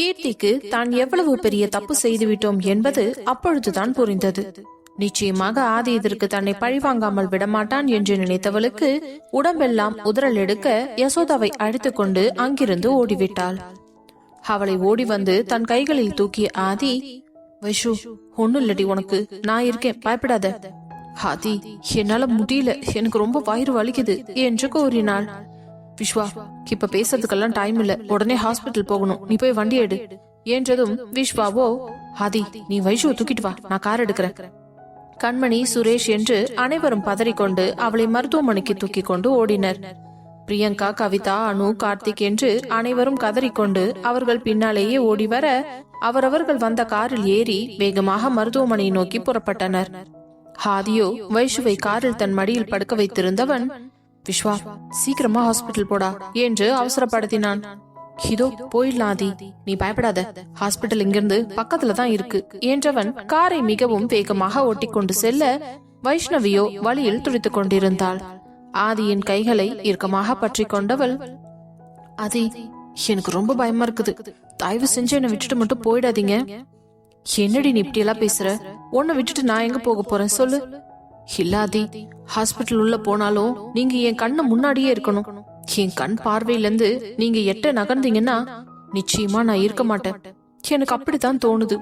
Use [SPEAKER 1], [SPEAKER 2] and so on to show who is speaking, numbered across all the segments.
[SPEAKER 1] கீர்த்திக்கு தான் எவ்வளவு பெரிய தப்பு செய்துவிட்டோம் என்பது அப்பொழுதுதான் புரிந்தது. நிச்சயமாக ஆதி இதற்கு தன்னை பழிவாங்காமல் விடமாட்டான் என்று நினைத்தவளுக்கு உடம்பெல்லாம் உதறல் எடுக்க யசோதாவை அழைத்து கொண்டு அங்கிருந்து ஓடிவிட்டாள். அவளை ஓடி வந்து தன் கைகளில் தூக்கிய ஆதி வைஷு ஒண்ணும் இல்லடி உனக்கு நான் இருக்கேன் பயப்படாத. ஆதி என்னால முடியல எனக்கு ரொம்ப வயிறு வலிக்குது என்று கூறினாள். விஸ்வா இப்ப பேசுறதுக்கெல்லாம் டைம் இல்ல. உடனே ஹாஸ்பிட்டல் போகணும். நீ போய் வண்டி எடு. என்றதும் விஸ்வாவோ ஹாதி நீ வைஷுவை தூக்கிட்டு வா. நான் கார் எடுக்கிறேன். கண்மணி சுரேஷ் என்று அனைவரும் பதறிக்கொண்டு அவளை மருத்துவமனைக்கு தூக்கி கொண்டு ஓடினர். பிரியங்கா கவிதா அனு கார்த்திக் என்று அனைவரும் கதறிக்கொண்டு அவர்கள் பின்னாலேயே ஓடி வர அவரவர்கள் வந்த காரில் ஏறி வேகமாக மருத்துவமனையை நோக்கி புறப்பட்டனர். ஹாதியோ வைஷுவை காரில் தன் மடியில் படுக்க வைத்திருந்தவன் விஸ்வா சீக்கிரமா ஹாஸ்பிட்டல் போடா என்று அவசரப்படுத்தினான். இதோ போயிடலாம் ஆதி நீ பயப்படாத. ஹாஸ்பிட்டல் இங்கிருந்து பக்கத்துல தான் இருக்கு என்றவன் காரை மிகவும் வேகமாக ஓட்டிக்கொண்டு செல்ல வைஷ்ணவியோ வழியில் துடித்துக் கொண்டிருந்தாள். ஆதியின் கைகளை இறுக்கமாக பற்றி கொண்டவள் ஆதி எனக்கு ரொம்ப பயமா இருக்குது. தயவு செஞ்சு என்னை விட்டுட்டு மட்டும் போயிடாதீங்க. என்னடி நீ இப்படி எல்லாம் பேசுற? உன்னை விட்டுட்டு நான் எங்க போக போறேன்? சொல்லு. இல்லாதி ஹாஸ்பிட்டல் உள்ள போனாலும் நீங்க என் கண்ணு முன்னாடியே இருக்கணும். என் கண் பார்வையில இருந்து நீங்க எட்ட நகர்ந்தீங்கன்னா நிச்சயமா நான் இருக்க மாட்டேன். எனக்கு அப்படித்தான் தோணுது.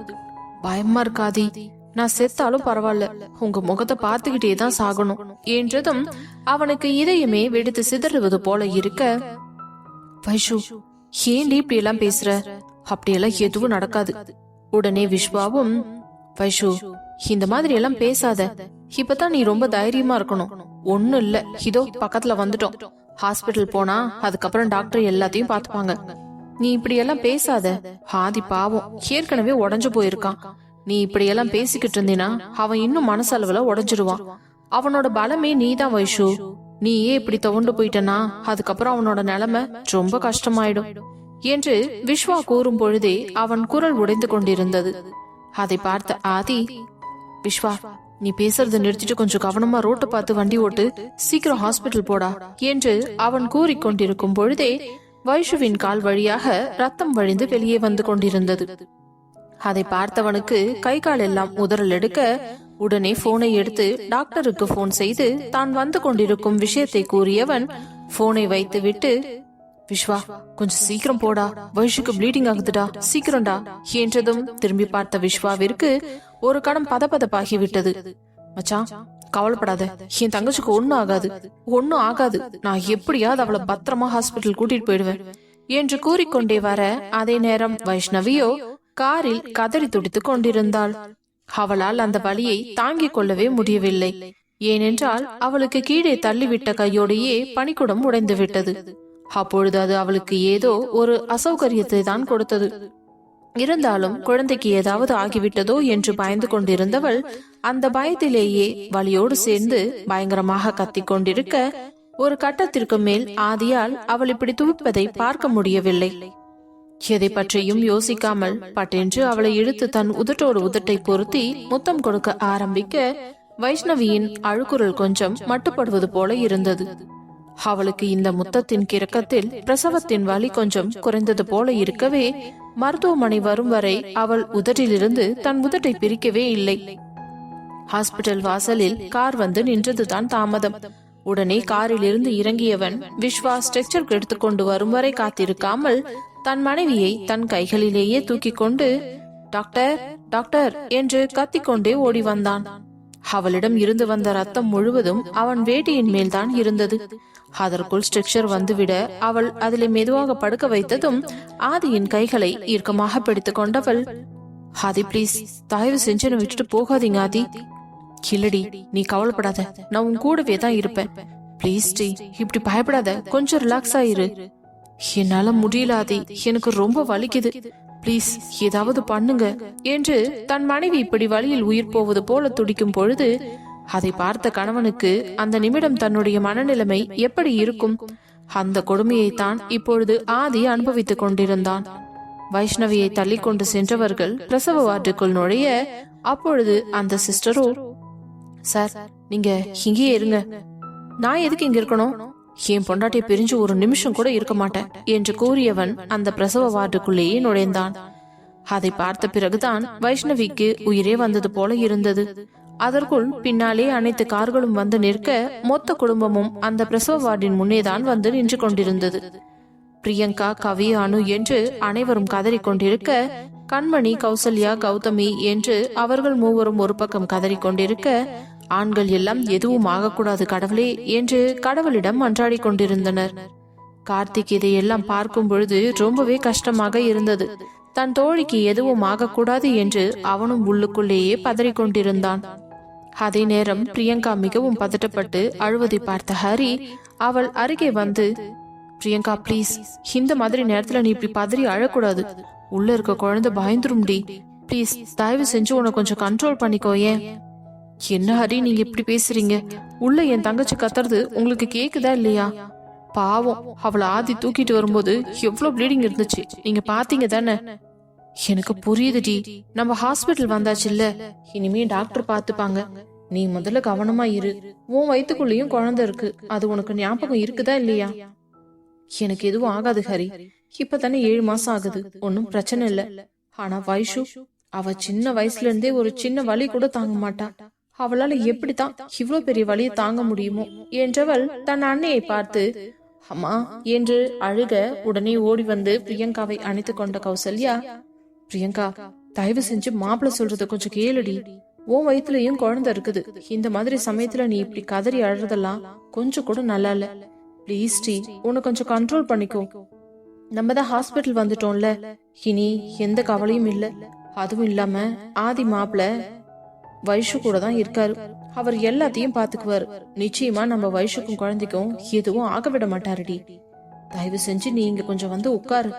[SPEAKER 1] பயமா இருக்காதி நான் செத்தாலும் பரவாயில்ல. உங்க முகத்தை பார்த்துக்கிட்டே தான் சாகணும். என்றதும் அவனுக்கு இதயமே வெடித்து சிதறுவது போல இருக்க. வைஷு ஏன்டி இப்படி எல்லாம் பேசுற? அப்படியெல்லாம் எதுவும் நடக்காது. உடனே விஸ்வாவும் வைஷு இந்த மாதிரி எல்லாம் பேசாத. இப்பதான் நீ ரொம்ப தைரியமா இருக்கணும். ஒண்ணும் இல்ல. இதோ பக்கத்துல வந்துட்டோம். ஹாஸ்பிட்டல் போனா அதுக்கப்புறம் டாக்டர் எல்லாத்தையும் பாத்துப்பாங்க நீ இப்படி எல்லாம் பேசாத. ஆதி பாவம். ஏற்கனவே உடஞ்சு போயிருக்கான். நீ இப்படி எல்லாம் பேசிக்கிட்டு இருந்தீனா அவன் இன்னும் மனசளவுல உடஞ்சிருவான். அவனோட பலமே நீதான் வைஷு. நீயே இப்படி துவண்டு போயிட்டனா அதுக்கப்புறம் அவனோட நிலைமை ரொம்ப கஷ்டமாயிடும். என்று விஸ்வா கூறும் பொழுதே அவன் குரல் உடைந்து கொண்டிருந்தது. அதை பார்த்த ஆதி விஸ்வா நீ பேசுறத நிறுத்திட்டு கொஞ்சம் கவனமா ரோட்டை பார்த்து வண்டி ஓட்டு. சீக்கிரம் ஹாஸ்பிட்டல் போடா என்று அவன் கூறிக்கொண்டிருக்கும் பொழுதே வைஷுவின் கால் வழியாக ரத்தம் வழிந்து வெளியே வந்து கொண்டிருந்தது. அதை பார்த்தவனுக்கு கை கால் எல்லாம் உதறல் எடுக்க உடனே போனை எடுத்து டாக்டருக்கு போன் செய்து தான் வந்து கொண்டிருக்கும் விஷயத்தை கூறியவன் போனை வைத்துவிட்டு விஸ்வா கொஞ்சம் சீக்கிரம் போடா. வயசுக்கு ப்ளீடிங் ஆகுதுடா. சீக்கிரம்டா. என்றதும் திரும்பி பார்த்த விஸ்வாவிற்கு ஒரு கணம் பதபதப்பாகி விட்டது. மச்சான் கவலைப்படாத. என் தங்கச்சிக்கு ஒண்ணும் ஆகாது. ஒன்னும் ஆகாது. நான் எப்படியாவது அவளை பத்திரமா ஹாஸ்பிட்டல் கூட்டிட்டு போயிடுவேன். என்று கூறிக்கொண்டே வர அதே நேரம் வைஷ்ணவியோ காரில் கதறி துடித்துக் கொண்டிருந்தாள். அவளால் அந்த வழியை தாங்கிக் கொள்ளவே முடியவில்லை. ஏனென்றால் அவளுக்கு கீழே தள்ளிவிட்ட கையோடையே பனிக்குடம் உடைந்து விட்டது அப்பொழுது அது அவளுக்கு ஏதோ ஒரு அசௌகரியத்தை தான் கொடுத்தது. இருந்தாலும் குழந்தைக்கு ஏதாவது ஆகிவிட்டதோ என்று பயந்து கொண்டிருந்தவள் அந்த பயத்திலேயே வலியோடு சேர்ந்து பயங்கரமாக கத்திக் கொண்டிருக்க ஒரு கட்டத்திற்கு மேல் ஆதியால் அவள் இப்படி துவிப்பதை பார்க்க முடியவில்லை. எதை பற்றியும் யோசிக்காமல் பட்டென்று அவளை இழுத்து தன் உதட்டோடு உதட்டை பொருத்தி முத்தம் கொடுக்க ஆரம்பிக்க வைஷ்ணவியின் அழுக்குரல் கொஞ்சம் மட்டுப்படுவது போல இருந்தது. அவளுக்கு இந்த முத்தத்தின் கிறக்கத்தில் பிரசவத்தின் வலி கொஞ்சம் குறைந்தது போல இருக்கவே மருத்துவமனை வரும் வரை அவள் உதட்டிலிருந்து தன் உதட்டை பிரிக்கவே இல்லை. ஹாஸ்பிட்டல் வாசலில் கார் வந்து நின்றதுதான் தாமதம். உடனே காரில் இருந்து இறங்கியவன் விஸ்வா ஸ்ட்ரெச்சர் எடுத்துக்கொண்டு வரும் வரை காத்திருக்காமல் தன் மனைவியை தன் கைகளிலேயே தூக்கி கொண்டு டாக்டர் டாக்டர் என்று கத்திக்கொண்டே ஓடி வந்தான். அவளிடம் இருந்து வந்த ரத்தம் முழுவதும் அவன் வேட்டியின் மேல்தான் இருந்தது. அதற்குள் ஸ்ட்ரக்சர் வந்துவிட அவள் அதிலே மெதுவாக படுக்க வைத்ததும் ஆதியின் கைகளை இறுக்கமாக பிடித்து கொண்டவள் ஆதி ப்ளீஸ் தயவு செஞ்சு என்னை விட்டுட்டு போகாதீங்க ஆதி. கிளடி நீ கவலைப்படாத. நான் உன் கூடவே தான் இருப்பேன். ப்ளீஸ் டி இப்படி பயப்படாத. கொஞ்சம் ரிலாக்ஸ் ஆயிரு. என்னால முடியல ஆதி. எனக்கு ரொம்ப வலிக்குது. ப்ளீஸ் ஏதாவது பண்ணுங்க. என்று தன் மனைவி இப்படி வழியில் உயிர் போவது போல துடிக்கும் பொழுது அதை பார்த்த கணவனுக்கு அந்த நிமிடம் தன்னுடைய மனநிலைமை எப்படி இருக்கும்? அந்த கொடுமையைத்தான் இப்பொழுது ஆதி அனுபவித்துக் கொண்டிருந்தான். வைஷ்ணவியை தள்ளி கொண்டு சென்றவர்கள் பிரசவ வார்டுக்குள் நுழைய அப்பொழுது அந்த சிஸ்டரோ சார் நீங்க இங்கேயே இருங்க. நான் எதுக்கு இங்க இருக்கணும்? என் பொண்டாட்டியை பிரிஞ்சு ஒரு நிமிஷம் கூட இருக்க மாட்டேன் என்று கூறியவன் அந்த பிரசவ வார்டுக்குள்ளேயே நுழைந்தான். அதை பார்த்த பிறகுதான் வைஷ்ணவிக்கு உயிரே வந்தது போல இருந்தது. அதற்குள் பின்னாலே அனைத்து கார்களும் வந்து நிற்க மொத்த குடும்பமும் அந்த பிரசவ வார்டின் முன்னேதான் வந்து நின்று கொண்டிருந்தது. பிரியங்கா கவி அனு என்று அனைவரும் கதறிக்கொண்டிருக்க கண்மணி கௌசல்யா கௌதமி என்று அவர்கள் மூவரும் ஒரு பக்கம் கதறிக்கொண்டிருக்க ஆண்கள் எல்லாம் எதுவும் ஆகக்கூடாது கடவுளே என்று கடவுளிடம் அன்றாடி கொண்டிருந்தனர். கார்த்திக் இதையெல்லாம் பார்க்கும் பொழுது ரொம்பவே கஷ்டமாக இருந்தது. தன் தோழிக்கு எதுவும் ஆகக்கூடாது என்று அவனும் உள்ளுக்குள்ளேயே பதறிக்கொண்டிருந்தான் அதே நேரம் பிரியங்கா மிகவும் பதட்டப்பட்டு அழுவதை பார்த்த ஹரி அவள் அருகே வந்து பிரியங்கா ப்ளீஸ் இந்த மாதிரி நேரத்துல நீ இப்படி பதறி அழக்கூடாது. உள்ள இருக்க குழந்தை பயந்துரும்டி. ப்ளீஸ் தயவு செஞ்சு உன்னை கொஞ்சம் கண்ட்ரோல் பண்ணிக்கோ ஏன்? என்ன ஹரி நீங்க இப்படி பேசுறீங்க? உள்ள என் தங்கச்சி கத்துறது உங்களுக்கு கேக்குதா இல்லையா? பாவம் அவளை ஆதி தூக்கிட்டு வரும்போது எவ்வளவு ப்ளீடிங் இருந்துச்சு. நீங்க பாத்தீங்க தானே? எனக்கு புரியுதுடி. நம்ம ஹாஸ்பிட்டல் வந்தாச்சுல்ல. இனிமே டாக்டர் பாத்துப்பாங்க. நீ முதல்ல கவனமா இரு. உன் வயிற்றுக்குள்ளேயும் குழந்தை இருக்கு. அது உனக்கு ஞாபகம் இருக்குதா இல்லையா? எனக்கு எதுவும் ஆகாது ஹரி. இப்பதானே ஏழு மாசம் ஆகுது. ஒன்னும் பிரச்சனை இல்ல. ஆனா வைஷு அவ சின்ன வயசுல இருந்தே ஒரு சின்ன வலி கூட தாங்க மாட்டா. அவளால எப்படித்தான் இவ்வளவு பெரிய வலியை தாங்க முடியுமோ? என்றவள் தன் அன்னையை பார்த்து அம்மா என்று அழுக உடனே ஓடி வந்து பிரியங்காவை அணைத்து கொண்ட கௌசல்யா பிரியங்கா தயவு செஞ்சு மாப்பிள்ள சொல்றத கொஞ்சம் கேளுடி. உன் வயிற்றுலயும் குழந்தை இருக்குது. இந்த மாதிரி சமயத்துல நீ இப்படி கதறி அழுறதெல்லாம் கொஞ்சம் கூட நல்லா இல்ல. ப்ளீஸ் டி உன்னை கொஞ்சம் கண்ட்ரோல் பண்ணிக்கோ. நம்ம தான் ஹாஸ்பிட்டல் வந்துட்டோம்ல. இனி எந்த கவலையும் இல்ல. அதுவும் இல்லாம ஆதி மாப்பிள வைஷு கூட தான் இருக்காரு. அவர் எல்லாத்தையும் பாத்துக்குவாரு. நிச்சயமா நம்ம வைஷுக்கும் குழந்தைக்கும் எதுவும் ஆக விட மாட்டாருடி. தயவு செஞ்சு நீ இங்க கொஞ்சம் வந்து உட்காரு.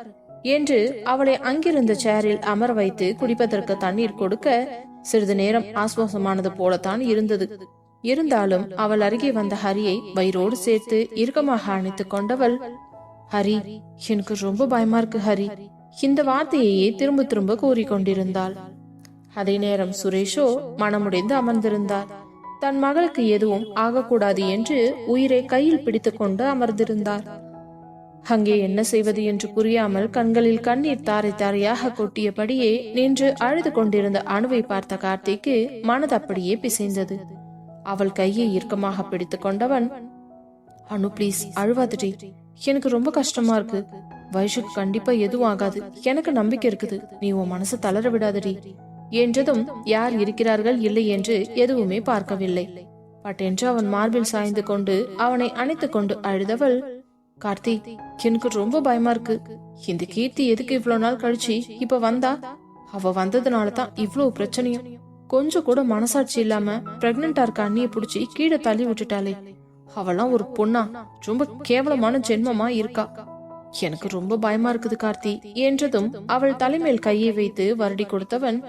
[SPEAKER 1] என்று அவளை அங்கிருந்த சேரில் அமர வைத்து குடிப்பதற்கு தண்ணீர் கொடுக்க சிறிது நேரம் ஆஸ்வாசமானது போலத்தான் இருந்தது. இருந்தாலும் அவள் அருகே வந்த ஹரியை வயிறோடு சேர்த்து இறுக்கமாக அணைத்துக் கொண்டவள் ஹரி எனக்கு ரொம்ப பயமா இருக்கு ஹரி. இந்த வார்த்தையையே திரும்ப திரும்ப கூறிக்கொண்டிருந்தாள் அதே நேரம் சுரேஷோ மனமுடைந்து அமர்ந்திருந்தார். தன் மகளுக்கு எதுவும் ஆகக்கூடாது என்று உயிரை கையில் பிடித்துக்கொண்டு அமர்ந்திருந்தார். அங்கே என்ன செய்வது என்று புரியாமல் கண்களில் கண்ணீர் தாரை தாரையாக கொட்டியபடியே நின்று அழுது கொண்டிருந்த அணுவை பார்த்த கார்த்திக்கு மனது அப்படியே பிசைந்தது. அவள் கையை இறுக்கமாக பிடித்துக் கொண்டவன் அனு ப்ளீஸ் அழுவாதடி. எனக்கு ரொம்ப கஷ்டமா இருக்கு. வயசுக்கு கண்டிப்பா எதுவும் ஆகாது. எனக்கு நம்பிக்கை இருக்குது. நீ உன் மனசு தளர விடாதடி என்றதும் யார் இருக்கிறார்கள் இல்லை என்று எதுவுமே பார்க்கவில்லை. பட் என்று அவன் மார்பில் சாய்ந்து கொண்டு அவனை அணைத்துக் கொண்டு அழுதவள் கார்த்தி எனக்கு ரொம்ப பயமா இருக்கு. இந்த கீர்த்தி எதுக்கு இவ்வளவு நாள் கழிச்சு இப்ப வந்தா? அவ வந்ததுனால தான் இவ்வளவு பிரச்சனையும். கொஞ்சம் கூட மனசாட்சி இல்லாம பிரெக்னண்டா இருக்க அண்ணிய புடிச்சு கீழே தள்ளி விட்டுட்டாளே. அவளாம் ஒரு பொண்ணா ரொம்ப கேவலமான ஜென்மமா இருக்கா. எனக்கு ரொம்ப பயமா இருக்குது கார்த்தி என்றதும் அவள் தலைமையில் கையை வைத்து வருடி கொடுத்தவன்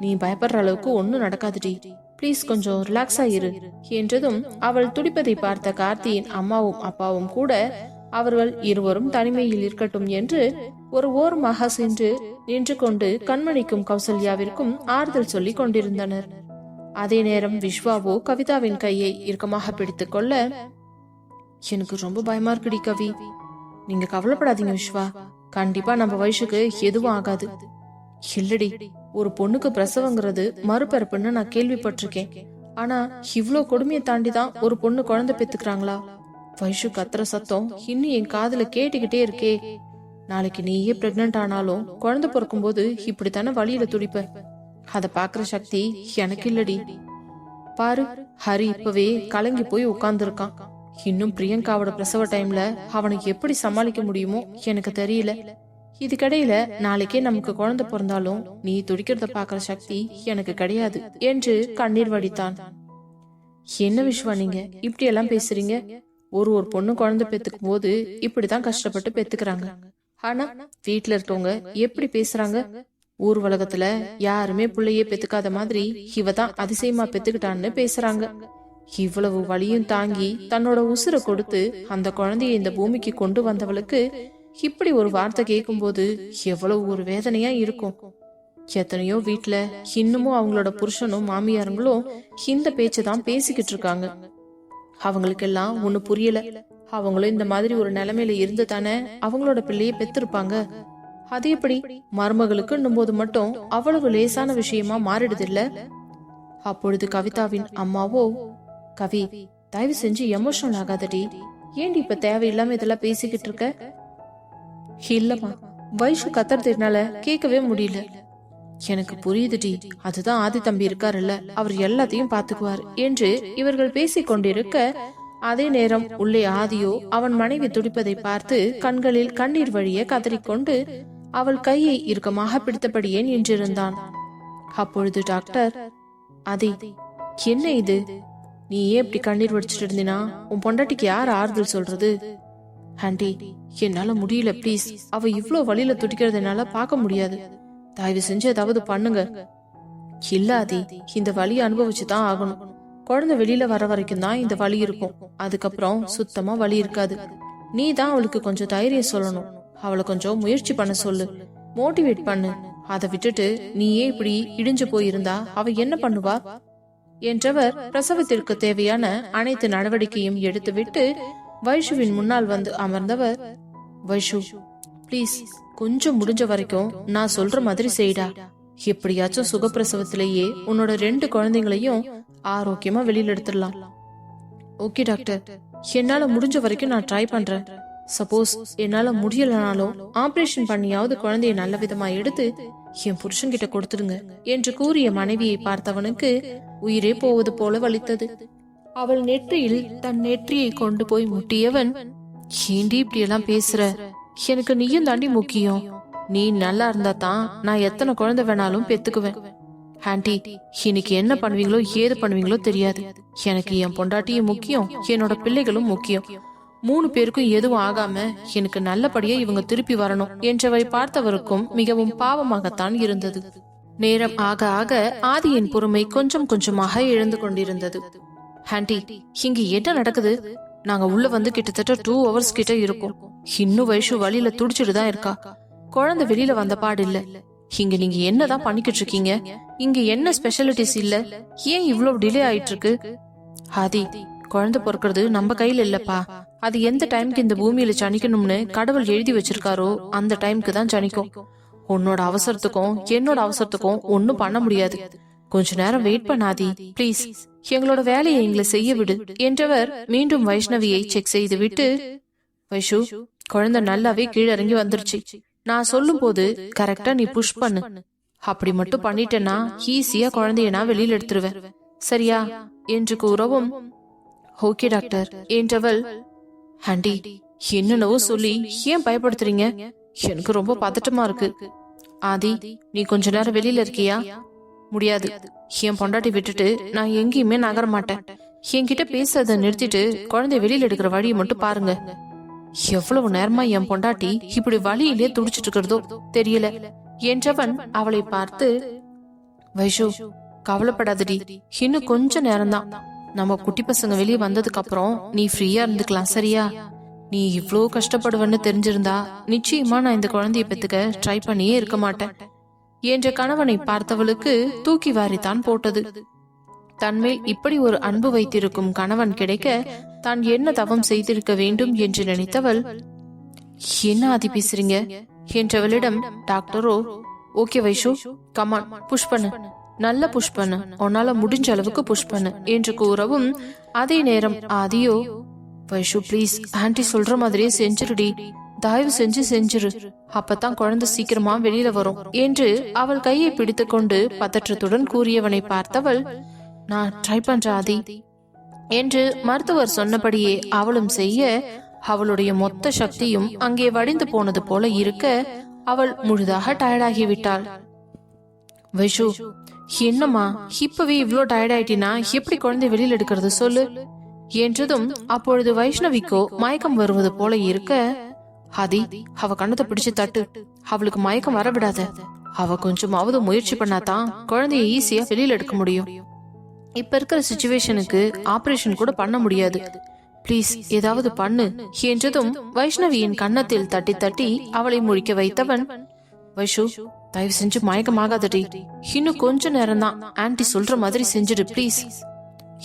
[SPEAKER 1] நீ பயப்படுற அளவுக்கு ஒண்ணும் நடக்காதுடி. ப்ளீஸ் கொஞ்சம் ரிலாக்ஸ் இரு. என்றதும் அவள் துடிப்பதை பார்த்த கார்த்தியின் அம்மாவும் அப்பாவும் கூட அவர்கள் இருவரும் தனிமையில் இருக்கட்டும் என்று ஒரு ஓரமாக சென்று நின்று கொண்டு கண்மணிக்கும் கௌசல்யாவிற்கும் ஆறுதல் சொல்லிக் கொண்டிருந்தனர். அதே நேரம் விஸ்வாவோ கவிதாவின் கையை இறுக்கமாக பிடித்துக் கொள்ள எனக்கு ரொம்ப பயமா இருக்குடி கவி. நீங்க கவலைப்படாதீங்க விஸ்வா கண்டிப்பா நம்ம வயசுக்கு எதுவும் ஆகாது. இல்லடி ஒரு பொண்ணுக்கு பிரசவங்கிறது மறுபிறப்புன்னு நான் கேள்விப்பட்டிருக்கேன். ஆனா இவ்ளோ கொடுமையை தாண்டி தான் ஒரு பொண்ணு குழந்தை பெத்துக்கிறாங்களா? வைஷு கத்துற சத்தம் இன்னும் என் காதுல கேட்டுக்கிட்டே இருக்கே. நாளைக்கு நீயே பிரெக்னன்ட் ஆனாலும் குழந்தை பிறக்கும் போது இப்படித்தானே வழியில துடிப்ப. அத பாக்குற சக்தி எனக்கு இல்லடி. பாரு ஹரி இப்பவே கலங்கி போய் உட்கார்ந்துருக்கான் இன்னும் பிரியங்காவோட பிரசவ டைம்ல அவனை எப்படி சமாளிக்க முடியுமோ எனக்கு தெரியல. இதுக்கிடையில நாளைக்கே நமக்கு குழந்தை பிறந்தாலும் நீ துடிக்கிறத பாக்குற சக்தி எனக்கு கிடையாது என்று கண்ணீர் வடித்தான். என்ன விஸ்வா நீங்க? இப்படி எல்லாம் பேசுறீங்க? ஒரு ஒரு பொண்ணு குழந்தை பெத்துக்கும் போது இப்படிதான் கஷ்டப்பட்டு பெத்துக்கிறாங்க. ஆனா வீட்டுல இருக்கவங்க எப்படி பேசுறாங்க? ஊர் உலகத்துல யாருமே பிள்ளைய பெத்துக்காத மாதிரி இவ தான் அதிசயமா பெத்துக்கிட்டான்னு பேசுறாங்க. இவ்வளவு வலியும் தாங்கி தன்னோட உசுரை கொடுத்து அந்த குழந்தைய இந்த பூமிக்கு கொண்டு வந்தவளுக்கு இப்படி ஒரு வார்த்தை கேட்கும்போது எவ்வளவு ஒரு வேதனையா இருக்கும். எத்தனையோ வீட்டுல இன்னமும் அவங்களோட புருஷனும் மாமியாருங்களும் இந்த பேச்சை தான் பேசிக்கிட்டு இருக்காங்க. அவங்களுக்கெல்லாம் ஒண்ணு புரியல. அவங்களும் இந்த மாதிரி ஒரு நிலைமையில இருந்து தானே அவங்களோட பிள்ளைய பெத்திருப்பாங்க. அது எப்படி? மருமகளுக்குன்னும் போது மட்டும் அவ்வளவு லேசான விஷயமா மாறிடுது இல்ல அப்பொழுது கவிதாவின் அம்மாவோ கவி தயவு செஞ்சு எமோஷனல் ஆகாதடி. ஏன்டி இப்ப தேவையில்லாம இதெல்லாம் பேசிக்கிட்டு இருக்க? இல்லம்மா. வயசு கத்துறதுனால கேட்கவே முடியல. எனக்கு புரியுதுடி. அதுதான் ஆதி தம்பி இருக்காருல்ல. அவர் எல்லாத்தையும் பாத்துக்குவார் என்று இவர்கள் பேசிக் கொண்டிருக்க அதே நேரம் உள்ளே ஆதியோ அவன் மனைவி துடிப்பதை பார்த்து கண்களில் கண்ணீர் வழிய கதறிக்கொண்டு அவள் கையை இறுக்கமாக பிடித்தபடியே நின்றிருந்தான். அப்பொழுது டாக்டர் அதி என்ன இது? நீ ஏன் இப்படி கண்ணீர் வடிச்சிட்டு இருந்தினா? உன் பொண்டாட்டிக்கு யார் ஆறுதல் சொல்றது? ஆண்டி என்னால முடியல ப்ளீஸ் அவ இவ்ளோ வழியில துடிக்கிறதுனால பார்க்க முடியாது. தயவு செஞ்சு ஏதாவது பண்ணுங்க. இல்ல இந்த வலியை அனுபவிச்சுதான் ஆகணும். குழந்தை வெளியில வர வரைக்கும் தான் இந்த வலி இருக்கும். அதுக்கப்புறம் சுத்தமா வலி இருக்காது. நீ தான் அவளுக்கு கொஞ்சம் தைரியம் சொல்லணும். அவளை கொஞ்சம் முயற்சி பண்ண சொல்லு. மோட்டிவேட் பண்ணு. அதை விட்டுட்டு நீயே இப்படி இடிஞ்சு போயிருந்தா அவ என்ன பண்ணுவா? என்றவர் பிரசவத்திற்கு தேவையான அனைத்து நடவடிக்கையும் எடுத்துவிட்டு வைஷுவின் முன்னால் வந்து அமர்ந்தவர் வைஷு ப்ளீஸ் கொஞ்சம் முடிஞ்ச வரைக்கும் நான் சொல்ற மாதிரி செய்டா. எப்படியாச்சும் சுகப்பிரசவத்திலேயே உன்னோட ரெண்டு குழந்தைங்களையும் ஆரோக்கியமா வெளியில எடுத்துடலாம். Okay doctor. என்னால முடிஞ்ச வரைக்கும் நான் ட்ரை பண்றேன். சப்போஸ் என்னால முடியலனாலும் ஆபரேஷன் பண்ணியாவது குழந்தைய நல்ல விதமா எடுத்து என் புருஷன்கிட்ட கொடுத்துடுங்க என்று கூறிய மனைவியை பார்த்தவனுக்கு உயிரே போவது போல வலித்தது. அவள் நெற்றியில் தன் நெற்றியை கொண்டு போய் முட்டியவன் ஏண்டி இப்படி எல்லாம் பேசுற? எனக்கு நீயும் தாண்டி முக்கியம். நீ நல்லா இருந்தா தான் நான் எத்தனை குழந்தை வேணாலும் பெத்துக்குவேன். ஆண்டி இன்னைக்கு என்ன பண்ணுவீங்களோ ஏது பண்ணுவீங்களோ தெரியாது. எனக்கு என் பொண்டாட்டியும் முக்கியம் என்னோட பிள்ளைகளும் முக்கியம். மூணு பேருக்கும் எதுவும் ஆகாம எனக்கு நல்லபடியா இவங்க திருப்பி வரணும் என்றவை பார்த்தவருக்கும் மிகவும் பாவமாகத்தான் இருந்தது. நேரம் ஆக ஆக ஆதியின் பொறுமை கொஞ்சம் கொஞ்சமாக இழந்து கொண்டிருந்தது. ஆண்டி இங்கு என்ன நடக்குது? நாங்க உள்ள வந்து கிட்டத்தட்ட டூ ஹவர்ஸ் கிட்ட இருக்கோம். இன்னும் வயசு வழியில துடிச்சிட்டு தான் இருக்கா. குழந்தை வெளியில வந்த பாடு இல்ல. இங்க நீங்க என்னதான் பண்ணிக்கிட்டு இருக்கீங்க? இங்க என்ன ஸ்பெஷாலிட்டிஸ் இல்ல? ஏன் இவ்வளவு டிலே ஆயிட்டு இருக்கு ஆதி குழந்தை பிறக்கிறது நம்ம கையில இல்லப்பா. அது எந்த டைம்க்கு இந்த பூமியில சனிக்கணும்னு கடவுள் எழுதி வச்சிருக்காரோ அந்த டைம்க்கு தான் சனிக்கும் உன்னோட அவசரத்துக்கும் என்னோட அவசரத்துக்கும் ஒன்னும் பண்ண முடியாது. கொஞ்ச நேரம் வெயிட் பண்ணாதி. ப்ளீஸ் எங்களோட வேலையை எங்களை செய்ய விடு. என்றவர் மீண்டும் வைஷ்ணவியை செக் செய்து விட்டு வைஷு குழந்தை நல்லாவே கீழிறங்கி வந்துருச்சு. நான் சொல்லும் போது கரெக்டா நீ புஷ் பண்ணு. அப்படி மட்டும் பண்ணிட்டேன்னா ஈஸியா குழந்தைய நான் வெளியில எடுத்துருவேன். சரியா? என்று கூறவும் ஓகே டாக்டர். என்றவள் ஆண்டி என்னென்னவோ சொல்லி ஏன் பயப்படுத்துறீங்க? எனக்கு ரொம்ப பதட்டமா இருக்கு. ஆதி நீ கொஞ்ச நேரம் வெளியில இருக்கியா? முடியாது. என் பொண்டாட்டி விட்டுட்டு நான் எங்கேயுமே நகர மாட்டேன் என்கிட்ட பேசுறத நிறுத்திட்டு குழந்தைய வெளியில எடுக்கிற வழியை மட்டும் பாருங்க. எவ்வளவு நேரமா என் பொண்டாட்டி இப்படி வழியிலே துடிச்சிட்டு இருக்கிறதோ தெரியல. என்றவன் அவளை பார்த்து வைஷு கவலைப்படாதடி. இன்னும் கொஞ்ச நேரம்தான். நம்ம குட்டி பசங்க வெளியே வந்ததுக்கு அப்புறம் நீ ஃப்ரீயா இருந்துக்கலாம் சரியா? நீ இவ்வளோ கஷ்டப்படுவன்னு தெரிஞ்சிருந்தா நிச்சயமா நான் இந்த குழந்தைய பத்துக்க ட்ரை பண்ணியே இருக்க மாட்டேன். என்ற கணவனை பார்த்தவளுக்கு தூக்கி வாரித்தான் போட்டது. தன்மேல் இப்படி ஒரு அன்பு வைத்திருக்கும் கணவன் கிடைக்க தான் என்ன தவம் செய்திருக்க வேண்டும் என்று நினைத்தவள் என்ன ஆதி பேசுறீங்க? என்றவளிடம் டாக்டரோ okay Vaishu come on push பண்ணு. நல்ல புஷ் பண்ணு. உன்னால முடிஞ்ச அளவுக்கு புஷ் பண்ணு. என்று கூறவும் அதே நேரம் ஆதியோ வைஷு ப்ளீஸ் ஆன்டி சொல்ற மாதிரியே செஞ்சிருடி. தயவு செஞ்சு செஞ்சிரு. அப்பதான் குழந்தை சீக்கிரமா வெளியில வரும். என்று அவள் கையை பிடித்துக்கொண்டு பதற்றத்துடன் கூறியவனை பார்த்தவள் நான் ட்ரை பண்ற ஆதி. என்று மருத்துவர் சொன்னபடியே அவளும் செய்ய அவளுடைய மொத்த சக்தியும் அங்கே வடிந்து போனது போல இருக்க அவள் முழுதாக டயர்டாகி விட்டாள். வைஷு என்னம்மா இப்பவே இவ்ளோ டயர்ட் ஆயிட்டினா எப்படி குழந்தை வெளியில எடுக்கிறது சொல்லு? என்றதும் அப்பொழுது வைஷ்ணவிக்கோ மயக்கம் வருவது போல இருக்க ஆதி அவ கண்ணத்தை பிடிச்சு தட்டு. அவளுக்கு மயக்கம் வர விடாத அவ கொஞ்சமாவது முயற்சி பண்ணாதான் குழந்தைய ஈஸியா வெளியில எடுக்க முடியும். இப்ப இருக்கிற சுச்சுவேஷனுக்கு ஆபரேஷன் கூட பண்ண முடியாது. ப்ளீஸ் ஏதாவது பண்ணு என்றதும் வைஷ்ணவியின் கன்னத்தில் தட்டி தட்டி அவளை முழிக்க வைத்தவன் வைஷு தயவு செஞ்சு மயக்கமாகாதடி. இன்னும் கொஞ்ச நேரம் தான் ஆன்டி சொல்ற மாதிரி செஞ்சிடு ப்ளீஸ்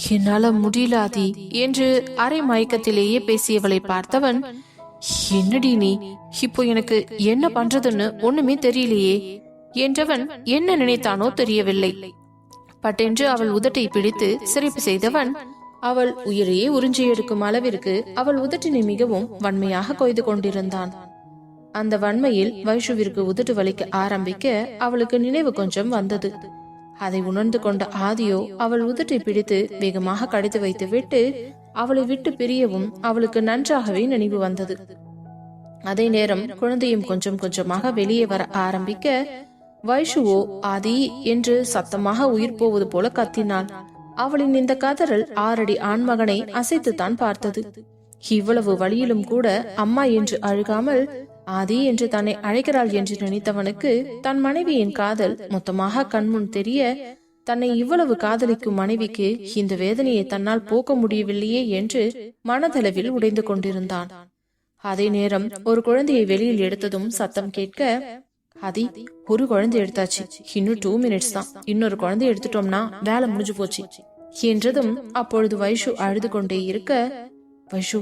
[SPEAKER 1] என்னால முடியலாதி என்று அரை மயக்கத்திலேயே பேசியவளை பார்த்தவன் என்னடி நீ? இப்போ எனக்கு என்ன பண்றதுன்னு ஒண்ணுமே தெரியலையே. என்றவன் என்ன நினைத்தானோ தெரியவில்லை. பட்டென்று அவள் உதட்டை பிடித்து சிரிப்பு செய்தவன் அவள் உயிரையே உறிஞ்சி எடுக்கும் அளவிற்கு அவள் உதட்டினை மிகவும் வன்மையாக கொய்து கொண்டிருந்தான். அந்த வன்மையில் வைஷுவிற்கு உதட்டு வலிக்க ஆரம்பிக்க அவளுக்கு நினைவு கொஞ்சம் வந்தது. அதை உணர்ந்து கொண்ட ஆதியோ அவள் உதட்டை பிடித்து வேகமாக கடித்து வைத்து விட்டு அவளை விட்டு பிரியவும் அவளுக்கு நன்றாகவே நினைவு வந்தது. அதே நேரம் குழந்தையும் கொஞ்சம் கொஞ்சமாக வெளியே வர ஆரம்பிக்க வைஷுவோ ஆதி என்று சத்தமாக உயிர் போவது போல கத்தினாள். அவளின் இந்த கதறல் ஆறடி ஆண்மகனை அசைத்துத்தான் பார்த்தது. இவ்வளவு வழியிலும் கூட அம்மா என்று அழுகாமல் ஆதி என்று தன்னை அழைக்கிறாள் என்று நினைத்தவனுக்கு தன் மனைவியின் காதல் மொத்தமாக கண்முன் தெரிய தன்னை இவ்வளவு காதலிக்கும் மனைவிக்கு இந்த வேதனையை தன்னால் போக்க முடியவில்லையே என்று மனதளவில் உடைந்து கொண்டிருந்தான். அதே நேரம் ஒரு குழந்தையை வெளியில் எடுத்ததும் சத்தம் கேட்க அதி ஒரு குழந்தை எடுத்தாச்சு. இன்னும் டூ மினிட்ஸ் தான். இன்னொரு குழந்தை எடுத்துட்டோம்னா வேலை முடிஞ்சு போச்சு. என்றதும் அப்பொழுது வைஷு அழுது கொண்டே இருக்க வைஷு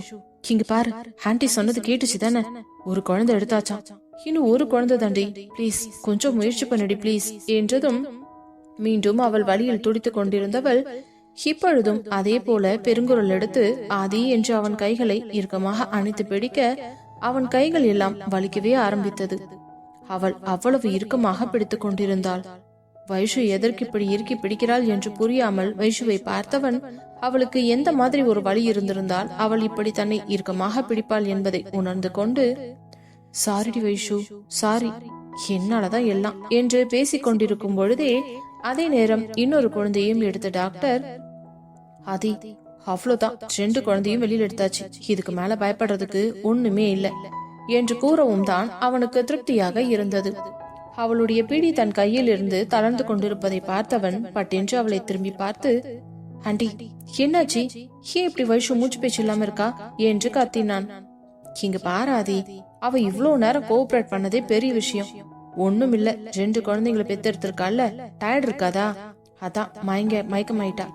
[SPEAKER 1] இங்க பாரு. ஆன்ட்டி சொன்னது கேட்டுச்சு தானே. ஒரு குழந்தை எடுத்தாச்சாம். இன்னும் ஒரு குழந்தை தாண்டி ப்ளீஸ் கொஞ்சம் முயற்சி பண்ணுடி ப்ளீஸ் என்றதும் மீண்டும் அவள் வழியில் துடித்துக் கொண்டிருந்தவள் இப்பொழுதும் அதே போல பெருங்குரல் எடுத்து ஆதி என்று அவன் கைகளை இறுக்கமாக அணைத்து பிடிக்க அவன் கைகள் எல்லாம் வலிக்கவே ஆரம்பித்தது. அவள் அவ்வளவு இறுக்கமாக பிடித்துக் கொண்டிருந்தாள். வைஷு எதற்கு இப்படி இறுக்கி பிடிக்கிறாள் என்று புரியாமல் வைஷுவை பார்த்தவன் அவளுக்கு எந்த மாதிரி ஒரு வழி இருந்திருந்தால் அவள் இப்படி தன்னை இறுக்கமாக பிடிப்பாள் என்பதை உணர்ந்து கொண்டு சாரிடி வைஷு சாரி என்னாலதான் எல்லாம் என்று பேசிக் கொண்டிருக்கும் பொழுதே அதே நேரம் இன்னொரு குழந்தையும் எடுத்த டாக்டர் அதி அவ்வளவுதான். ரெண்டு குழந்தையும் வெளியில எடுத்தாச்சு. இதுக்கு மேல பயப்படுறதுக்கு ஒண்ணுமே இல்ல என்று கூறவும் தான் அவனுக்கு திருப்தியாக இருந்தது. அவளுடைய பிடி தன் கையில் இருந்து தளர்ந்து கொண்டிருப்பதை பார்த்தவன் பட்டென்று அவளை திரும்பி பார்த்து ஆண்டி என்னாச்சு? ஏன் இப்படி வயசு மூச்சு பேச்சு இல்லாம இருக்கா? என்று கத்தினான். இங்க பாராதி அவ இவ்வளவு நேரம் கோஆபரேட் பண்ணதே பெரிய விஷயம். ஒண்ணும் இல்ல ரெண்டு குழந்தைங்களை பெத்தெடுத்திருக்கால டயர்ட் இருக்காதா? அதான் மயங்க மயக்கமாயிட்டா.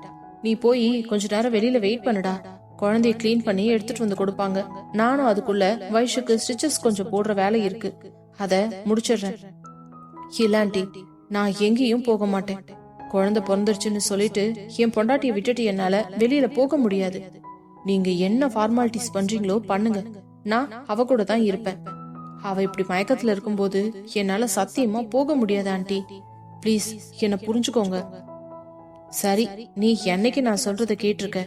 [SPEAKER 1] நீ போய் கொஞ்ச நேரம் வெளியில வெயிட் பண்ணுடா. குழந்தைய க்ளீன் பண்ணி எடுத்துட்டு வந்து கொடுப்பாங்க. நானும் அதுக்குள்ள வயசுக்கு ஸ்டிச்சஸ் கொஞ்சம் போடுற வேலை இருக்கு. அத முடிச்சிடுறேன். இல்லாண்டி நான் எங்கேயும் போக மாட்டேன். குழந்தை பிறந்துருச்சுன்னு சொல்லிட்டு என் பொண்டாட்டியை விட்டுட்டு என்னால வெளியில போக முடியாது. நீங்க என்ன ஃபார்மாலிட்டிஸ் பண்றீங்களோ பண்ணுங்க. நான் அவ கூட தான் இருப்பேன். அவ இப்படி மயக்கத்துல இருக்கும்போது என்னால சத்தியமா போக முடியாது ஆண்டி. ப்ளீஸ் என்ன புரிஞ்சுக்கோங்க. சரி நீ என்னைக்கு நான் சொல்றத கேட்டிருக்க?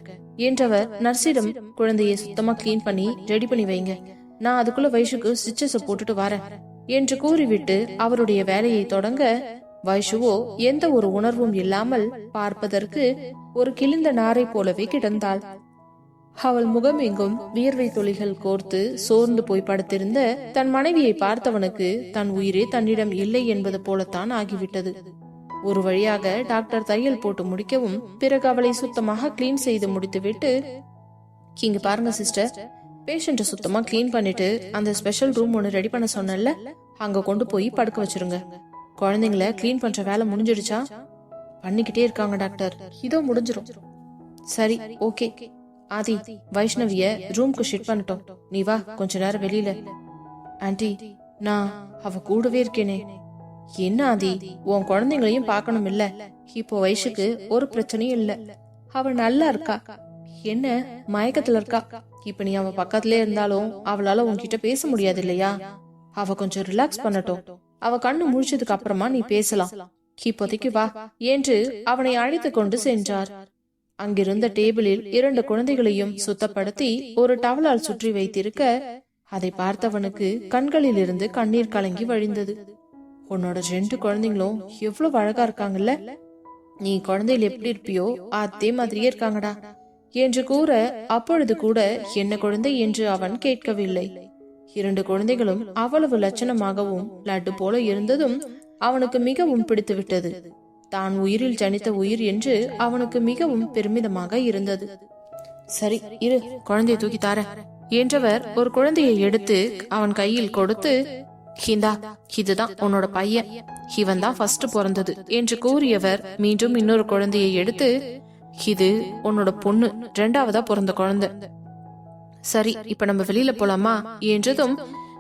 [SPEAKER 1] என்றவர் நர்ஸிடம் குழந்தையை சுத்தமா க்ளீன் பண்ணி ரெடி பண்ணி வைங்க. நான் அதுக்குள்ள வயசுக்கு ஸ்டிச்சஸ் போட்டுட்டு வரேன் என்று கூறிவிட்டு அவருடைய வேலையை தொடங்க வைஷுவோ எந்த ஒரு உணர்வும் இல்லாமல் பார்ப்பதற்கு ஒரு கிழிந்த நாரை போலவே கிடந்தாள். அவள் முகம் எங்கும் வியர்வை துளிகள் கோர்த்து சோர்ந்து போய் படுத்திருந்த தன் மனைவியை பார்த்தவனுக்கு தன் உயிரே தன்னிடம் இல்லை என்பது போலத்தான் ஆகிவிட்டது. ஒரு வழியாக டாக்டர் தையல் போட்டு முடிக்கவும் பிறகு அவளை சுத்தமாக கிளீன் செய்து முடித்துவிட்டு இங்க பாருங்க சிஸ்டர். பேஷண்ட்டை சுத்தமா க்ளீன் பண்ணிட்டு அந்த ஸ்பெஷல் ரூம் ஒன்று ரெடி பண்ண சொன்னேன்ல. அங்க கொண்டு போய் படுக்க வச்சிருங்க. குழந்தைங்கள க்ளீன் பண்ற வேலை முடிஞ்சிடுச்சா? பண்ணிக்கிட்டே இருக்காங்க டாக்டர். இதோ முடிஞ்சிடும் சரி ஓகே. ஆதி வைஷ்ணவிய ரூம்க்கு ஷிட் பண்ணட்டும். நீ வா கொஞ்ச நேரம் வெளியில. ஆண்டி நான் அவ கூடவே இருக்கேனே. என்ன ஆதி உன் குழந்தைங்களையும் பார்க்கணும் இல்ல? இப்போ வயசுக்கு ஒரு பிரச்சனையும் இல்ல. அவ நல்லா இருக்கா? என்ன மயக்கத்துல இருக்கா? இப்ப நீ அவ பக்கத்திலே இருந்தாலும் அவளால உன்கிட்ட பேச முடியாது இல்லையா? அவ கொஞ்சம் ரிலாக்ஸ் பண்ணட்டும். அவ கண்ணு முழிச்சதுக்கு அப்புறமா நீ பேசலாம். இப்போதைக்கு வா. என்று அவனை அழைத்து கொண்டு சென்றார். அங்கிருந்த டேபிளில் இரண்டு குழந்தைகளையும் சுத்தப்படுத்தி ஒரு டவலால் சுற்றி வைத்திருக்க அதை பார்த்தவனுக்கு கண்களில் இருந்து கண்ணீர் கலங்கி வழிந்தது. உன்னோட ரெண்டு குழந்தைங்களும் எவ்வளவு அழகா இருக்காங்கல்ல? நீ குழந்தைகள் எப்படி இருப்பியோ அதே மாதிரியே இருக்காங்கடா என்று கூற அப்பொழுது கூட என்ன குழந்தை? என்று அவன் கேட்கவில்லை. இரண்டு குழந்தைகளும் அவ்வளவு லட்சணமாகவும் லட்டு போல இருந்ததும் அவனுக்கு மிகவும் பிடித்து விட்டது தான் உயிரில் ஜனித்த உயிர் என்று அவனுக்கு மிகவும் பெருமிதமாக இருந்தது. சரி இரு குழந்தையை தூக்கி தார என்றவர் ஒரு குழந்தையை எடுத்து அவன் கையில் கொடுத்து ஹிந்தா இதுதான் உன்னோட பையன். இவன் தான் ஃபர்ஸ்ட் பிறந்தது என்று கூறியவர் மீண்டும் இன்னொரு குழந்தையை எடுத்து இது உன்னோட பொண்ணு ரெண்டாவதா பிறந்த குழந்தை. சரி இப்ப நம்ம வெளியில போலாமா? என்றதும்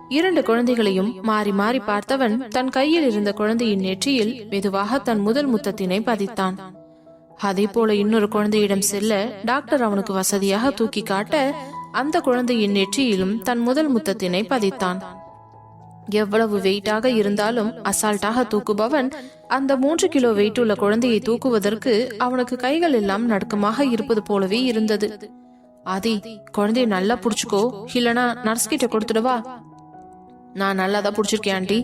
[SPEAKER 1] இரண்டு குழந்தைகளையும் மாறி மாறி பார்த்தவன் தன் கையில் இருந்த குழந்தையின் நெற்றியில் மெதுவாக தன் முதல் முத்தத்தினை பதித்தான். அதே போல இன்னொரு குழந்தையிடம் செல்ல டாக்டர் அவனுக்கு வசதியாக தூக்கி காட்ட அந்த குழந்தையின் நெற்றியிலும் தன் முதல் முத்தத்தினை பதித்தான். எவ்வளவு வெயிட்டாக இருந்தாலும் அசால்ட்டாக தூக்குபவன் அந்த மூன்று கிலோ வெயிட் உள்ள குழந்தையை தூக்குவதற்கு அவனுக்கு கைகள் எல்லாம் நடுக்கமாக இருப்பது போலவே இருந்தது. ஆதி குழந்தைய நல்லா புடிச்சுக்கோ. இல்லனா நர்ஸ் கிட்ட கொடுத்துடவா நான் நல்லா தான் பிடிச்சிருக்கேன் ஆண்டி.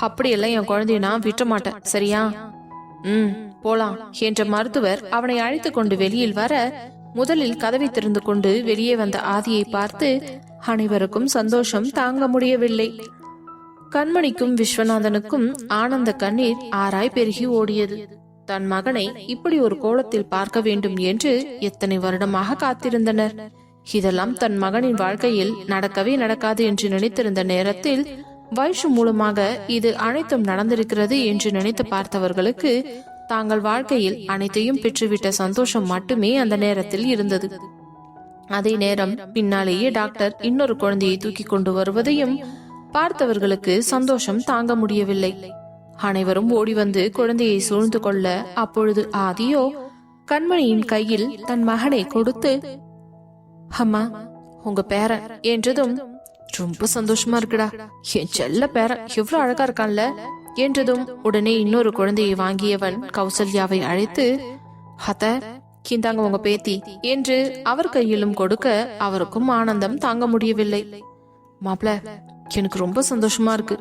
[SPEAKER 1] அப்படியெல்லாம் என் குழந்தைய நான் விட்ட மாட்டேன் சரியா? ம் போலாம் என்ற மருத்துவர் அவனை அழைத்து கொண்டு வெளியில் வர முதலில் கதவை திறந்து கொண்டு வெளியே வந்த ஆதியை பார்த்து அனைவருக்கும் சந்தோஷம் தாங்க முடியவில்லை. கண்மணிக்கும் விஸ்வநாதனுக்கும் ஆனந்த கண்ணீர் ஆராய் பெருகி ஓடியது. தன் மகனை இப்படி ஒரு கோலத்தில் பார்க்க வேண்டும் என்று எத்தனை வருடமாக காத்திருந்தனர். இதெல்லாம் தன் மகனின் வாழ்க்கையில் நடக்கவே நடக்காது என்று நினைத்திருந்த நேரத்தில் வைஷு மூலமாக இது அனைத்தும் நடந்திருக்கிறது என்று நினைத்து பார்த்தவர்களுக்கு தாங்கள் வாழ்க்கையில் அனைத்தையும் பெற்றுவிட்ட சந்தோஷம் மட்டுமே அந்த நேரத்தில் இருந்தது. அதே நேரம் பின்னாலேயே டாக்டர் இன்னொரு குழந்தையை தூக்கி கொண்டு வருவதையும் பார்த்தவர்களுக்கு சந்தோஷம் தாங்க முடியவில்லை. அனைவரும் ஓடி வந்து குழந்தையை சூழ்ந்து கொள்ள அப்பொழுது ஆதியோ கண்மணியின் கையில் தன் மகனை கொடுத்து அம்மா உங்க பேரன் என்றதும் ரொம்ப சந்தோஷமா இருக்குடா. என் செல்ல பேரன் எவ்வளவு அழகா இருக்கான்ல. என்றதும் உடனே இன்னொரு குழந்தையை வாங்கியவன் கௌசல்யாவை அழைத்து அத்த கிந்தாங்க உங்க பேத்தி என்று அவர் கையிலும் கொடுக்க அவருக்கும் ஆனந்தம் தாங்க முடியவில்லை. மாப்ள எனக்கு ரொம்ப சந்தோஷமா இருக்கு.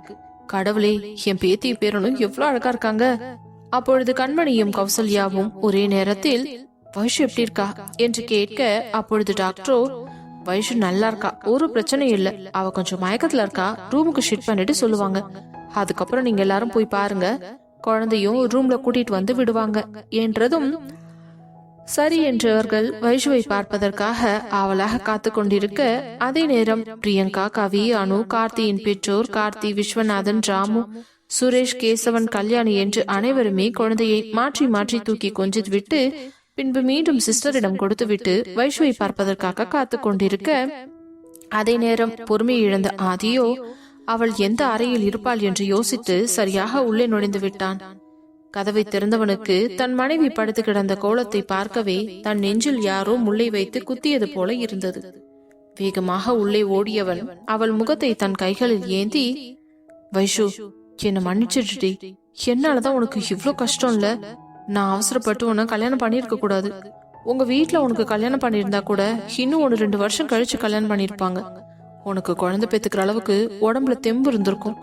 [SPEAKER 1] கடவுளே என் பேத்தி பேரனும் எவ்வளவு அழகா இருக்காங்க. அப்பொழுது கண்மணியும் கௌசல்யாவும் ஒரே நேரத்தில் வைஷு எப்படி இருக்கா என்று கேட்க அப்பொழுது டாக்டரோ வைஷு நல்லா இருக்கா? ஒரு பிரச்சனையும் இல்ல. அவ கொஞ்சம் மயக்கத்துல இருக்கா? ரூமுக்கு ஷிஃப்ட் பண்ணிட்டு சொல்லுவாங்க. அதுக்கப்புறம் நீங்க எல்லாரும் போய் பாருங்க. குழந்தையும் ரூம்ல கூட்டிட்டு வந்து விடுவாங்க என்றதும் சரி என்றவர்கள் வைஷுவை பார்ப்பதற்காக ஆவலாக காத்து கொண்டிருக்க அதே நேரம் பிரியங்கா கவி அனு கார்த்தியின் பெற்றோர் கார்த்தி விஸ்வநாதன் ராமு சுரேஷ் கேசவன் கல்யாணி என்று அனைவருமே குழந்தையை மாற்றி மாற்றி தூக்கி கொஞ்சித்து விட்டு பின்பு மீண்டும் சிஸ்டரிடம் கொடுத்துவிட்டு வைஷுவை பார்ப்பதற்காக காத்து கொண்டிருக்க அதே நேரம் பொறுமை இழந்த ஆதியோ அவள் எந்த அறையில் இருப்பாள் என்று யோசித்து சரியாக உள்ளே நுழைந்து விட்டான். கதவை திறந்தவனுக்கு தன் மனைவி படுத்து கிடந்த கோலத்தை பார்க்கவே தன் நெஞ்சில் யாரோ முள்ளை வைத்து குத்தியது போல இருந்தது. வேகமாக உள்ளே ஓடியவன் அவள் முகத்தை தன் கைகளில் ஏந்தி வைஷு என்ன மன்னிச்சிடுடி. என்னாலதான் உனக்கு இவ்ளோ கஷ்டம் இல்ல நான் அவசரப்பட்டு உன்னை கல்யாணம் பண்ணிருக்க கூடாது. உங்க வீட்ல உனக்கு கல்யாணம் பண்ணியிருந்தா கூட இன்னும் ஒன்னு ரெண்டு வருஷம் கழிச்சு கல்யாணம் பண்ணிருப்பாங்க உனக்கு குழந்தை பெத்துக்கிற அளவுக்கு உடம்புல தெம்பு இருந்திருக்கும்.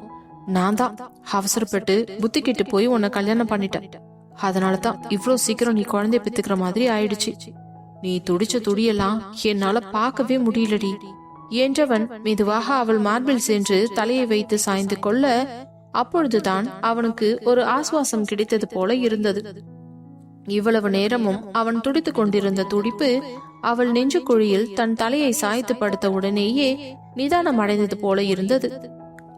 [SPEAKER 1] நான் தான் அவசரப்பட்டு புத்தி கெட்டு போய் உன்னை கல்யாணம் பண்ணிட்டேன். அதனால தான் இவ்வளோ சீக்கிரம் நீ குழந்தைய பெத்துக்கிற மாதிரி ஆயிடுச்சு. நீ துடிச்ச துடியெல்லாம் என்னால பார்க்கவே முடியலடி. என்றவன் மெதுவாக அவள் மார்பில் சென்று தலையை வைத்து சாய்ந்து கொள்ள அப்பொழுதுதான் அவனுக்கு ஒரு ஆசுவாசம் கிடைத்தது போல இருந்தது. இவ்வளவு நேரமும் அவன் துடித்துக் கொண்டிருந்த துடிப்பு அவள் நெஞ்சு குழியில் தன் தலையை சாய்த்து படுத்த உடனேயே நிதானம் அடைந்தது போல இருந்தது.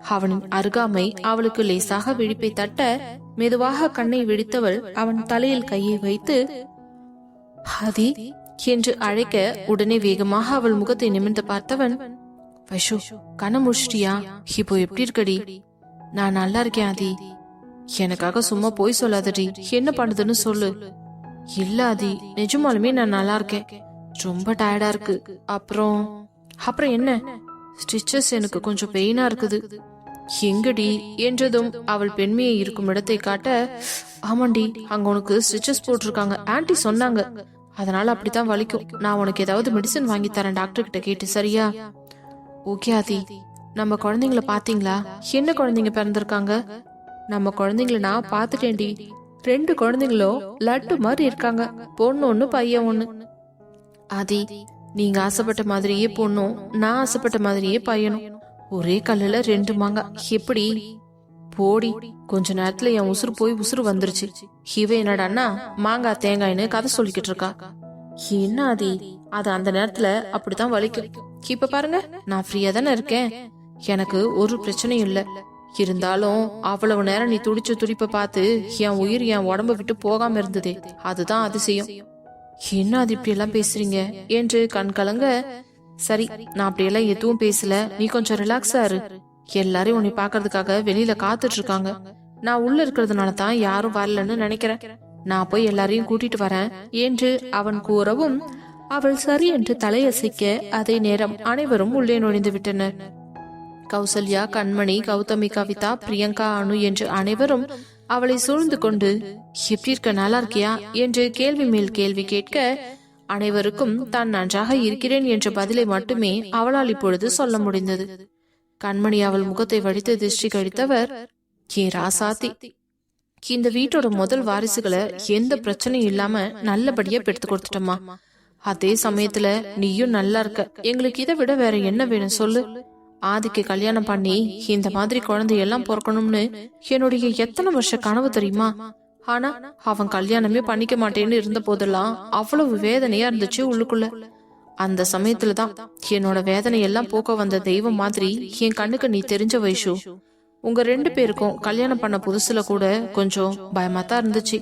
[SPEAKER 1] அவனின் அருகாமை அவளுக்கு லேசாக விழிப்பை தட்ட மெதுவாக கண்ணை விழித்தவள் அவன் தலையில் கையை வைத்து ஹதி என்று அழைக்க உடனே வேகமாக அவள் முகத்தை நிமிர்ந்து பார்த்தவன் வைஷு கண்ண முடிச்சிட்டியா? இப்போ எப்படி இருக்கடி? நான் நல்லா இருக்கேன் ஆதி எனக்காக சும்மா போய் சொல்லாதடி. என்ன பண்ணுதுன்னு சொல்லு. இல்ல ஆதி. நிஜமாலுமே நான் நல்லா இருக்கேன். ரொம்ப டயர்டா இருக்கு. அப்புறம் அப்புறம் என்ன? ஸ்டிச்சஸ் எனக்கு கொஞ்சம் பெயினா இருக்குது. எங்கடி? என்றதும் அவள் பெண்மையை இருக்கும் இடத்தை காட்ட ஆமாண்டி அங்க உனக்கு ஸ்டிச்சஸ் போட்டிருக்காங்க. ஆன்ட்டி சொன்னாங்க. அதனால அப்படித்தான் வலிக்கும். நான் உனக்கு ஏதாவது மெடிசன் வாங்கி தரேன் டாக்டர் கிட்ட கேட்டு சரியா? ஓகே ஆதி. நம்ம குழந்தைங்கள பாத்தீங்களா? என்ன குழந்தைங்க பிறந்திருக்காங்க? நம்ம குழந்தைங்கள நான் பாத்துட்டேன்டி ரெண்டு குழந்தைங்களும் லட்டு மாதிரி இருக்காங்க. பொண்ணு ஒண்ணு பையன் ஒண்ணு. ஆதி நீங்க ஆசைப்பட்ட மாதிரியே பொண்ணும் நான் ஆசைப்பட்ட மாதிரியே பையனும். ஒரே கல்லுல ரெண்டு மாங்காய் எப்படி? போடி கொஞ்ச நேரத்துல என் உசுறு போய் உசுறு வந்துருச்சு. இவ என்னடான்னா மாங்காய் தேங்காய்னு கதை சொல்லிக்கிட்டு இருக்கா. என்ன ஆதி? அது அந்த நேரத்துல அப்படித்தான் வலிக்கும். இப்ப பாருங்க நான் ஃப்ரீயா தானே இருக்கேன். எனக்கு ஒரு பிரச்சனையும் இல்லை. இருந்தாலும் அவ்வளவு நேரம் நீ துடிச்ச துடிப்ப பார்த்து என் உயிர் என் உடம்ப விட்டு போகாம இருந்ததே. அதுதான் அதிசயம். என்ன அது இப்படி எல்லாம் பேசுறீங்க? என்று கண் கலங்க. சரி நான் அப்படியெல்லாம் எதுவும் பேசல. நீ கொஞ்சம் ரிலாக்ஸா இரு. எல்லாரும் உன்னை பாக்குறதுக்காக வெளியில காத்துட்டு இருக்காங்க. நான் உள்ள இருக்கிறதுனால தான் யாரும் வரலன்னு நினைக்கிறேன். நான் போய் எல்லாரையும் கூட்டிட்டு வரேன் என்று அவன் கூறவும் அவள் சரி என்று தலையசைக்க அதே நேரம் அனைவரும் உள்ளே நுழைந்து விட்டனர். கௌசல்யா கண்மணி கௌதமி கவிதா பிரியங்கா அனு என்று அனைவரும் அவளை சூழ்ந்து கொண்டு எப்படி இருக்க? நல்லா இருக்கியா? என்று கேள்வி மேல் கேள்வி கேட்க அனைவருக்கும் தான் நன்றாக இருக்கிறேன் என்ற பதிலை மட்டுமே அவளால் இப்பொழுது சொல்ல முடிந்தது. கண்மணி அவள் முகத்தை வடித்து திருஷ்டி கழித்தவர் ஏ ராசாத்தி இந்த வீட்டோட முதல் வாரிசுகளை எந்த பிரச்சனையும் இல்லாம நல்லபடியா பெடுத்து கொடுத்துட்டோமா அதே சமயத்துல நீயும் நல்லா இருக்க. எங்களுக்கு இதை விட வேற என்ன வேணும் சொல்லு. ஆதிக்கு கல்யாணம் பண்ணி இந்த மாதிரி குழந்தையெல்லாம் பிறக்கணும்னு என்னுடைய எத்தனை வருஷ கனவு தெரியுமா? ஆனா அவன் கல்யாணமே பண்ணிக்க மாட்டேன்னு இருந்த போதெல்லாம் அவ்வளவு வேதனையா இருந்துச்சு உள்ளுக்குள்ள. அந்த சமயத்துல தான் என்னோட வேதனையெல்லாம் போக்க வந்த தெய்வம் மாதிரி என் கண்ணுக்கு நீ தெரிஞ்ச வைஷு. உங்க ரெண்டு பேருக்கும் கல்யாணம் பண்ண புதுசுல கூட கொஞ்சம் பயமா தான் இருந்துச்சு.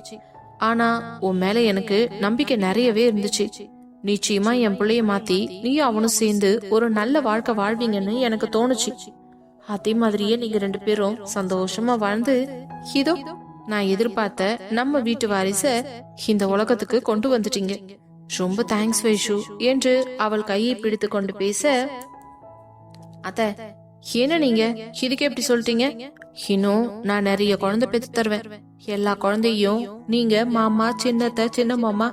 [SPEAKER 1] ஆனா உன் மேல எனக்கு நம்பிக்கை நிறையவே இருந்துச்சு. நிச்சயமா என் பிள்ளைய மாத்தி நீயும் அவனும் சேர்ந்து ஒரு நல்ல வாழ்க்கை வாழ்வீங்கன்னு எனக்கு தோணுச்சு. அதே மாதிரியே நீங்க ரெண்டு பேரும் சந்தோஷமா வாழ்ந்து இதோ நான் எதிர்பார்த்த நம்ம வீட்டு வாரிச இந்த உலகத்துக்கு கொண்டு வந்துட்டீங்க. ரொம்ப தேங்க்ஸ் வைஷு என்று அவள் கையை பிடித்து கொண்டு பேச அத்த என்ன நீங்க? இதுக்கு எப்படி சொல்லிட்டீங்க? இன்னும் நான் நிறைய குழந்தை பெற்று தருவேன். எல்லா குழந்தையும் நீங்க மாமா சின்னத்த சின்ன மாமா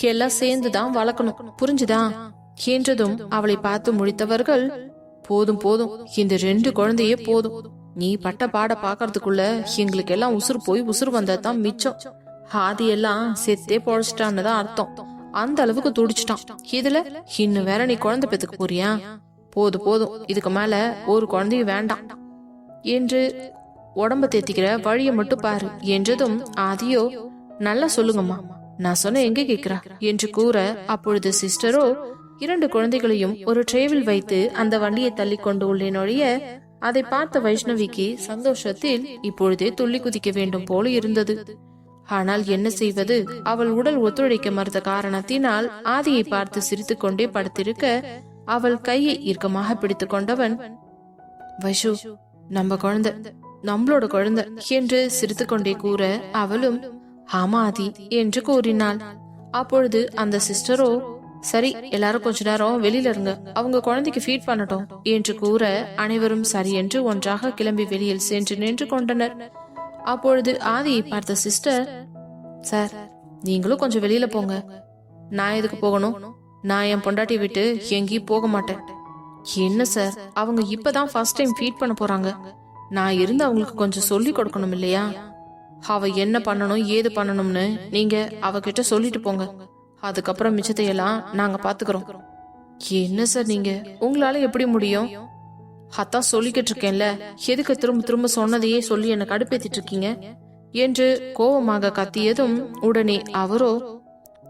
[SPEAKER 1] எல்லாம் சேர்ந்து தான் வளர்க்கணும். புரிஞ்சுதா? என்றதும் அவளை பார்த்து முடித்தவர்கள் போதும் போதும். இந்த ரெண்டு குழந்தையே போதும். நீ பட்ட பாட பாக்குறதுக்குள்ள எங்களுக்கு எல்லாம் உசுறு போய் உசுறு வந்ததான் மிச்சம். ஆதி எல்லாம் செத்தே பொழைச்சிட்டான்னு தான் அர்த்தம். அந்த அளவுக்கு துடிச்சிட்டான். இதுல இன்னும் வேற நீ குழந்தை பெத்துக்க போறியா? போதும் போதும். இதுக்கு மேல ஒரு குழந்தையும் வேண்டாம். என்று உடம்ப தேத்திக்கிற வழியை மட்டும் பாரு என்றதும் ஆதியோ நல்லா சொல்லுங்கம்மா. நான் சொன்ன எங்க கேக்குறா? என்று கூற அப்பொழுது சிஸ்டரோ இரண்டு குழந்தைகளையும் ஒரு ட்ரேவில் வைத்து அந்த வண்டியை தள்ளி கொண்டு உள்ளே நொழிய அதை பார்த்த வைஷ்ணவிக்கு சந்தோஷத்தில் இப்பொழுதே துள்ளி குதிக்க வேண்டும் போல இருந்தது. ஆனால் என்ன செய்வது? அவள் உடல் ஒத்துழைக்க மறுத்த காரணத்தினால் ஆதியை பார்த்து சிரித்து கொண்டே படுத்திருக்க அவள் கையை இறுக்கமாக பிடித்துக் கொண்டவன் வைஷு நம்ம குழந்தை நம்மளோட குழந்தை என்று சிரித்துக்கொண்டே கூற அவளும் ஹமாதி ஆதி என்று கூறினாள். அப்பொழுது அந்த சிஸ்டரோ சரி எல்லாரும் கொஞ்ச நேரம் வெளியில இருங்க. அவங்க குழந்தைக்கு ஃபீட் பண்ணட்டும் என்று கூற அனைவரும் சரி என்று ஒன்றாக கிளம்பி வெளியில் சென்று நின்று கொண்டனர். அப்பொழுது ஆதியை பார்த்த சிஸ்டர் சார் நீங்களும் கொஞ்சம் வெளியில போங்க. நான் எதுக்கு போகணும்? நான் என் பொண்டாட்டி விட்டு எங்கேயும் போக மாட்டேன். என்ன சார்? அவங்க இப்பதான் ஃபர்ஸ்ட் டைம் ஃபீட் பண்ண போறாங்க. நான் இருந்து அவங்களுக்கு கொஞ்சம் சொல்லி கொடுக்கணும் இல்லையா? அவ என்ன பண்ணணும் ஏது பண்ணணும்னு நீங்க அவகிட்ட சொல்லிட்டு போங்க. அதுக்கப்புறம் மிச்சத்தையெல்லாம் நாங்க பாத்துக்கிறோம். என்ன சார் நீங்க? உங்களால எப்படி முடியும்? அதான் சொல்லிக்கிட்டு இருக்கேன்ல. எதுக்கு திரும்ப திரும்ப சொன்னதையே சொல்லி என்ன கடுப்பேத்திட்டு இருக்கீங்க? என்று கோபமாக கத்தியதும் உடனே அவரோ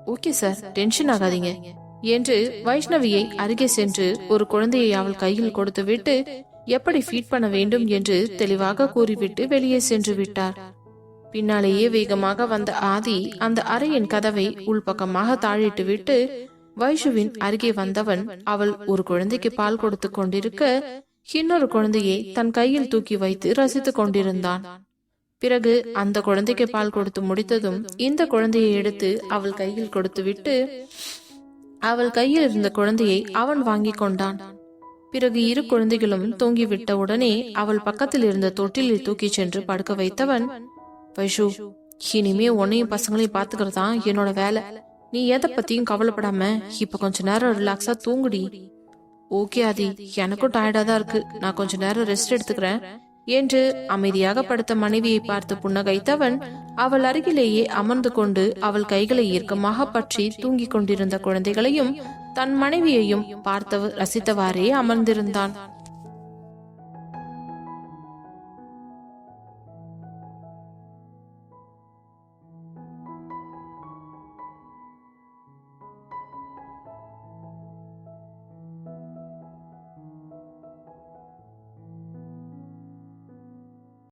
[SPEAKER 1] ஓகே சார் டென்ஷன் ஆகாதீங்க என்று வைஷ்ணவியை அருகே சென்று ஒரு குழந்தையை அவள் கையில் கொடுத்துவிட்டு எப்படி ஃபீட் பண்ண வேண்டும்? என்று தெளிவாக கூறிவிட்டு வெளியே சென்று விட்டார். பின்னாலேயே வேகமாக வந்த ஆதி அந்த அறையின் கதவை உள்பக்கமாக தாழிட்டு விட்டு வைஷுவின் அருகே வந்தவன் அவள் ஒரு குழந்தைக்கு பால் கொடுத்து கொண்டிருக்க இன்னொரு குழந்தையை தன் கையில் தூக்கி வைத்து ரசித்துக் கொண்டிருந்தான். பிறகு அந்த குழந்தைக்கு பால் கொடுத்து முடித்ததும் இந்த குழந்தையை எடுத்து அவள் கையில் கொடுத்துவிட்டு அவள் கையில் இருந்த குழந்தையை அவன் வாங்கிக் கொண்டான். பிறகு இரு குழந்தைகளும் தூங்கிவிட்ட உடனே அவள் பக்கத்தில் இருந்த தொட்டிலில் தூக்கிச் சென்று படுக்க வைத்தவன் வைஷு இனிமே உன்னையும் பசங்களையும் பாத்துக்கிறதா என்னோட வேலை. நீ எதை பத்தியும் கவலைப்படாம இப்ப கொஞ்ச நேரம் ரிலாக்ஸா தூங்குடி. ஓகே ஆதி. எனக்கும் டயர்டா தான் இருக்கு. நான் கொஞ்ச நேரம் ரெஸ்ட் எடுத்துக்கிறேன். என்று அமைதியாக படுத்த மனைவியை பார்த்து புன்னகைத்தவன் அவள் அருகிலேயே அமர்ந்து கொண்டு அவள் கைகளை இறுக்கமாக பற்றி தூங்கிக் கொண்டிருந்த குழந்தைகளையும் தன் மனைவியையும் பார்த்தவர் ரசித்தவாறே அமர்ந்திருந்தான்.